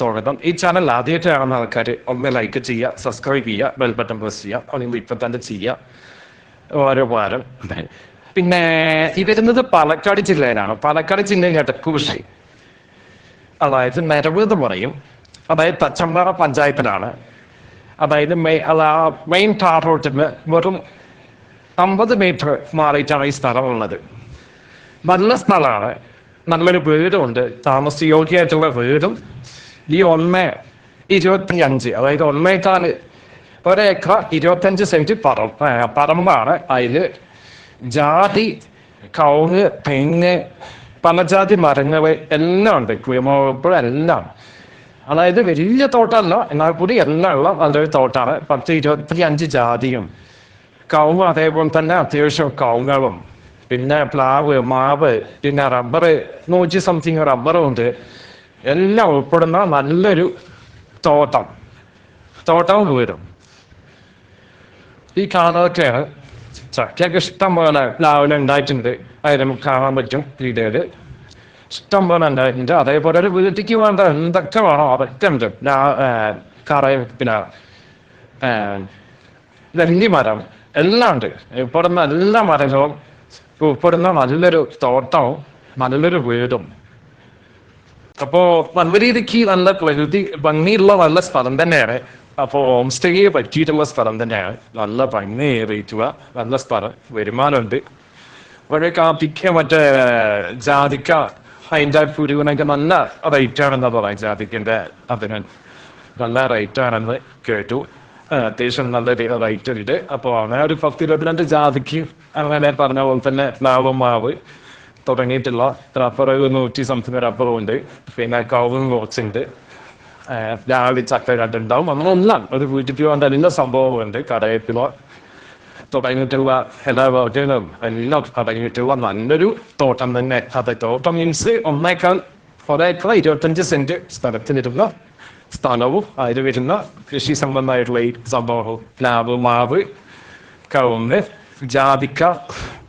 സ്വാഗതം. ഈ ചാനൽ ആദ്യമായിട്ട് കാണുന്ന ആൾക്കാർ ഒന്ന് ലൈക്ക് ചെയ്യുക സബ്സ്ക്രൈബ് ചെയ്യുക ബെൽ ബട്ടൺ പ്രസ് ചെയ്യുക അല്ലെങ്കിൽ ഇപ്പം തന്നെ ചെയ്യുക. ഓരോ വാരം പിന്നെ ഈ വരുന്നത് പാലക്കാട് ജില്ലയിലാണ്. പാലക്കാട് ജില്ലയിൽ ഇടക്കുറിശി അതായത് നിരവ് എന്ന് പറയും. അതായത് തച്ചമ്പാറ പഞ്ചായത്തിലാണ്. അതായത് മെയ് അതാ മെയിൻ ടാർ റോഡിന് വെറും അമ്പത് മീറ്റർ മാറിയിട്ടാണ് ഈ സ്ഥലമുള്ളത്. നല്ല സ്ഥലമാണ്. നല്ലൊരു വീടുണ്ട്. താമസയോഗ്യമായിട്ടുള്ള വീടും ഈ ഒന്ന് ഇരുപത്തി അഞ്ച് അതായത് ഒന്നേക്കാൽ ഒരേക്കർ ഇരുപത്തഞ്ച് സെന്റ് പറം പറമ്പാണ് അതിൽ ജാതി കൗങ്ങ് തെങ്ങ് പലജാതി മരങ്ങൾ എല്ലാം ഉണ്ട് കുയമോപ്പ് എല്ലാം അതായത് വലിയ തോട്ടമല്ല എന്നാൽ കൂടി എല്ലാം ഉള്ള നല്ലൊരു തോട്ടാണ് പത്ത് ഇരുപത്തി അഞ്ച് ജാതിയും കവുങ്ങ് അതേപോലെ തന്നെ അത്യാവശ്യം കവുങ്ങും പിന്നെ പ്ലാവ് മാവ് പിന്നെ റബ്ബർ നൂറ്റി സംതിങ് റബ്ബറും ഉണ്ട് എല്ലാം ഉൾപ്പെടുന്ന നല്ലൊരു തോട്ടം. തോട്ടവും വീടും. ഈ കാണാതൊക്കെയാണ് ചക്കയൊക്കെ ഇഷ്ടം പോലെ രാവിലെ ഉണ്ടായിട്ടുണ്ട്. അതിന് നമുക്ക് കാണാൻ പറ്റും വീടുകൾ ഇഷ്ടം പോലെ ഉണ്ടായിട്ടുണ്ട്. അതേപോലെ ഒരു വീട്ടിക്ക് വേണ്ട എന്തൊക്കെ വേണോ അതൊക്കെ ഉണ്ട്. കറയും പിന്നെ നെല്ലി മരം എല്ലാം ഉണ്ട്. ഉൾപ്പെടുന്ന എല്ലാ മരങ്ങളും ഉൾപ്പെടുന്ന നല്ലൊരു തോട്ടവും നല്ലൊരു വീടും. അപ്പോ നല്ല രീതിക്ക് നല്ല പ്രകൃതി ഭംഗിയുള്ള നല്ല സ്ഥലം തന്നെയാണ്. അപ്പോ ഹോം സ്റ്റേയെ പറ്റിയിട്ടുള്ള സ്ഥലം തന്നെയാണ്. നല്ല ഭംഗിയേറിയിട്ടുള്ള നല്ല സ്ഥലം വരുമാനമുണ്ട്. ഇവിടെ കാപ്പിക്ക് മറ്റേ ജാതിക്ക അതിന്റെ പുരുവിനൊക്കെ നല്ല റേറ്റ് ആണെന്നാ പറയാം ജാതിക്കന്റെ അതിന് നല്ല റേറ്റ് ആണെന്ന് കേട്ടു. അത്യാവശ്യം നല്ല റേറ്റ് ഉണ്ട്. അപ്പോൾ അങ്ങനെ ഒരു പത്ത് ഇരുപത്തിരണ്ട് ജാതിക്ക് അങ്ങനെ പറഞ്ഞ പോലെ തന്നെ പ്ലാവ് മാവ് തുടങ്ങിയിട്ടുള്ള റബ്ബർ നൂറ്റി സംതിങ് റബ്ബറും ഉണ്ട്. പിന്നെ കവും ഉണ്ട്. രാവിലെ ചക്ക രണ്ടുണ്ടാവും അങ്ങനെല്ലാം ഒരു വീട്ടിൽ പോകേണ്ട എല്ലാ സംഭവവും ഉണ്ട്. കടയത്തിലോ തുടങ്ങിയിട്ടുള്ള എല്ലാ വീട്ടിലും എല്ലാം തുടങ്ങിയിട്ടുള്ള നല്ലൊരു തോട്ടം തന്നെ. അതെ തോട്ടം മീൻസ് ഒന്നേക്കാൾ ഒരേക്കാൾ ഇരുപത്തഞ്ച് സെന്റ് സ്ഥലത്തിലിരുന്ന സ്ഥലവും അതിൽ വരുന്ന കൃഷി സംബന്ധമായിട്ടുള്ള ഈ സംഭവവും പ്ലാവ് മാവ് കവുങ്ങ് ജാതിക്ക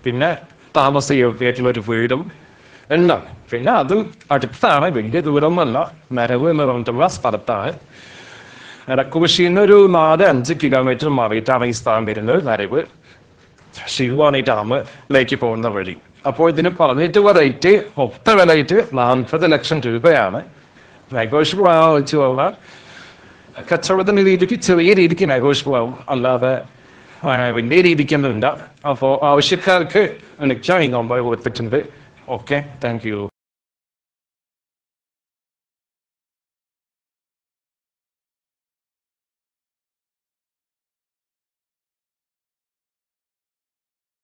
പിന്നെ താമസയോഗ്യമായിട്ടുള്ള ഒരു വീടും? എല്ലാം പിന്നെ അത് അടുത്താണ്. വലിയ ദൂരമല്ല മരവ് എന്ന് പറഞ്ഞിട്ടുള്ള സ്ഥലത്താണ്. ഇടക്കുപശീന്ന് ഒരു നാല് അഞ്ച് കിലോമീറ്റർ മാറിയിട്ടാണ് ഈ സ്ഥലം വരുന്നത് നരവ് ശിവാണി ഡാമിലേക്ക് പോകുന്ന വഴി. അപ്പോൾ ഇതിന് പറഞ്ഞിട്ടുള്ള റേറ്റ് ഒത്ത വിലയിട്ട് നാൽപ്പത് ലക്ഷം രൂപയാണ്. നെഗോഷ്യബിൾ വെച്ചുള്ള കച്ചവടത്തിന് രീതിക്ക് ചെറിയ രീതിക്ക് നെഗോഷ്യബിൾ ആവും. അല്ലാതെ വലിയ രീതിക്കൊന്നുമില്ല അപ്പോൾ ആവശ്യക്കാർക്ക് നമ്പർ കൊടുത്തിട്ടുണ്ട് ഓക്കെ താങ്ക് യു